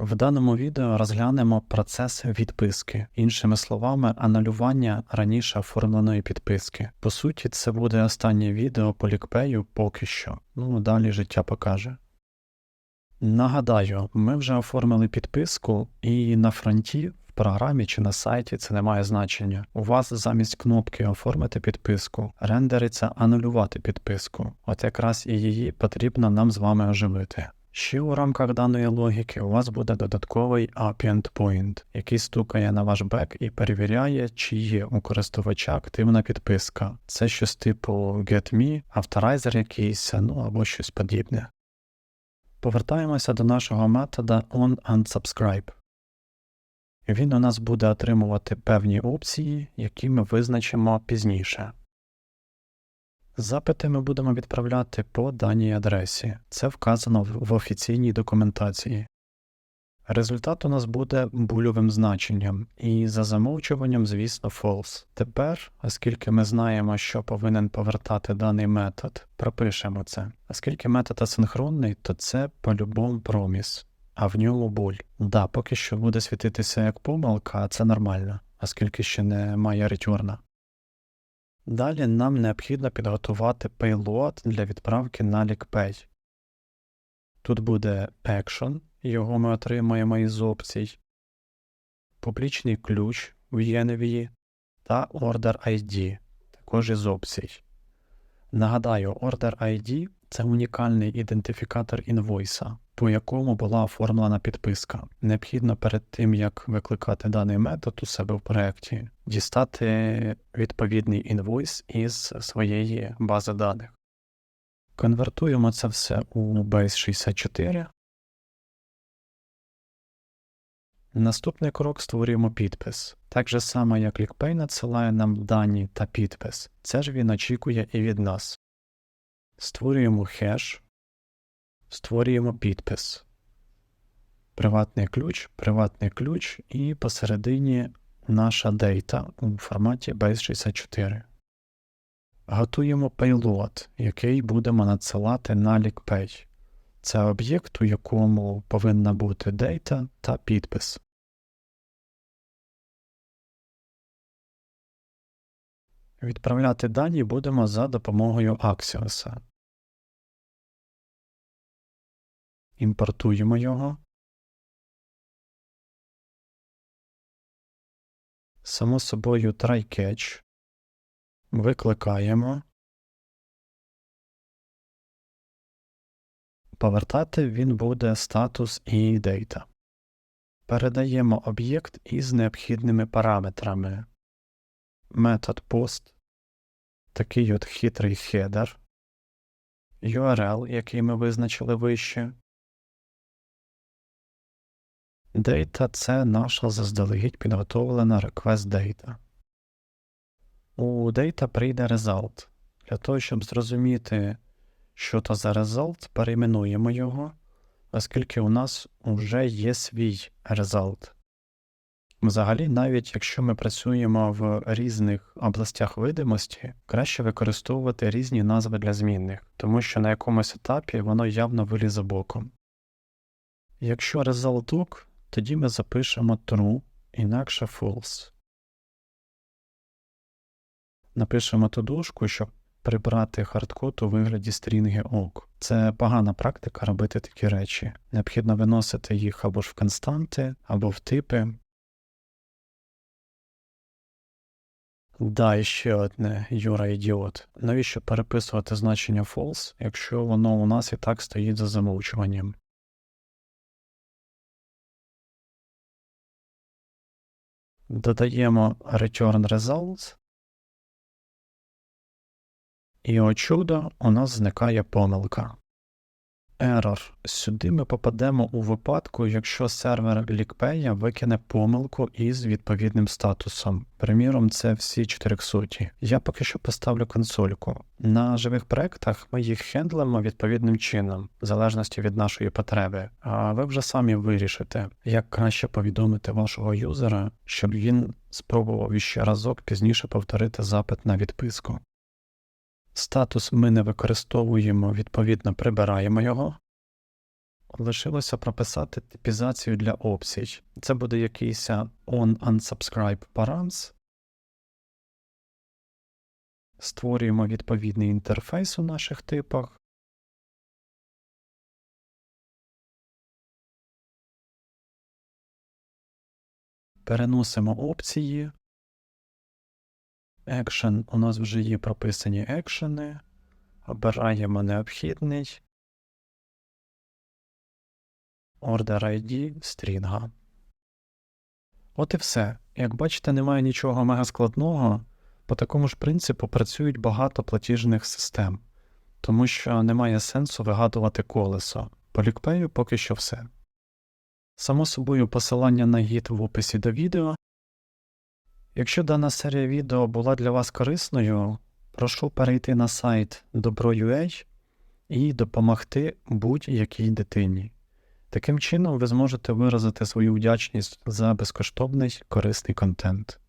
В даному відео розглянемо процес відписки, іншими словами, анулювання раніше оформленої підписки. По суті, це буде останнє відео по лікпею поки що. Ну далі життя покаже. Нагадаю, ми вже оформили підписку, і на фронті, в програмі чи на сайті це не має значення. У вас замість кнопки Оформити підписку рендериться анулювати підписку. От якраз і її потрібно нам з вами оживити. Ще у рамках даної логіки у вас буде додатковий append point, який стукає на ваш бек і перевіряє, чи є у користувача активна підписка. Це щось типу GetMe, авторайзер якийсь, ну або щось подібне. Повертаємося до нашого метода onUnsubscribe. Він у нас буде отримувати певні опції, які ми визначимо пізніше. Запити ми будемо відправляти по даній адресі. Це вказано в офіційній документації. Результат у нас буде бульовим значенням, і за замовчуванням, звісно, false. Тепер, оскільки ми знаємо, що повинен повертати даний метод, пропишемо це. Оскільки метод асинхронний, то це по-любому проміс, а в ньому буль. Да, поки що буде світитися як помилка, а це нормально, оскільки ще немає ретюрна. Далі нам необхідно підготувати payload для відправки на LeakPay. Тут буде action, його ми отримаємо із опцій, публічний ключ в ENV та Order ID, також із опцій. Нагадаю, Order ID це унікальний ідентифікатор інвойса, по якому була оформлена підписка. Необхідно перед тим, як викликати даний метод у себе в проєкті, дістати відповідний інвойс із своєї бази даних. Конвертуємо це все у Base64. Наступний крок створюємо підпис. Так же само, як LeakPay надсилає нам дані та підпис. Це ж він очікує і від нас. Створюємо хеш, створюємо підпис. Приватний ключ, приватний ключ і посередині наша дейта у форматі Base64. Готуємо payload, який будемо надсилати на LeakPay. Це об'єкт, у якому повинна бути дейта та підпис. Відправляти дані будемо за допомогою Axios. Імпортуємо його. Само собою try-catch. Викликаємо. Повертати він буде статус і data. Передаємо об'єкт із необхідними параметрами. Метод post, такий от хитрий хедер, URL, який ми визначили вище. Data – це наша заздалегідь підготовлена request data. У data прийде result. Для того, щоб зрозуміти, що то за result, перейменуємо його, оскільки у нас вже є свій result. Взагалі, навіть якщо ми працюємо в різних областях видимості, краще використовувати різні назви для змінних, тому що на якомусь етапі воно явно вилізе боком. Якщо hook, тоді ми запишемо true, інакше false. Напишемо ту дужку, щоб прибрати хардкод у вигляді стрінги ок. Це погана практика робити такі речі. Необхідно виносити їх або ж в константи, або в типи. Да, і ще одне Юра ідіот. Навіщо переписувати значення false, якщо воно у нас і так стоїть за замовчуванням? Додаємо return results. І о чудо, у нас зникає помилка. Error. Сюди ми попадемо у випадку, якщо сервер LeakPay викине помилку із відповідним статусом. Приміром, це всі 400. Я поки що поставлю консольку. На живих проектах ми їх хендлимо відповідним чином, в залежності від нашої потреби. А ви вже самі вирішите, як краще повідомити вашого юзера, щоб він спробував іще разок пізніше повторити запит на відписку. Статус ми не використовуємо, відповідно, прибираємо його. лишилося прописати типізацію для опцій. Це буде якийсь on-unsubscribe params. Створюємо відповідний інтерфейс у наших типах. Переносимо опції. Action у нас вже є прописані екшени. Обираємо необхідний. Order ID стрінга. От і все. Як бачите, немає нічого мегаскладного. По такому ж принципу працюють багато платіжних систем, тому що немає сенсу вигадувати колесо. По лікпею поки що все. Само собою посилання на гід в описі до відео. Якщо дана серія відео була для вас корисною, прошу перейти на сайт Добро.ua і допомогти будь-якій дитині. Таким чином ви зможете виразити свою вдячність за безкоштовний корисний контент.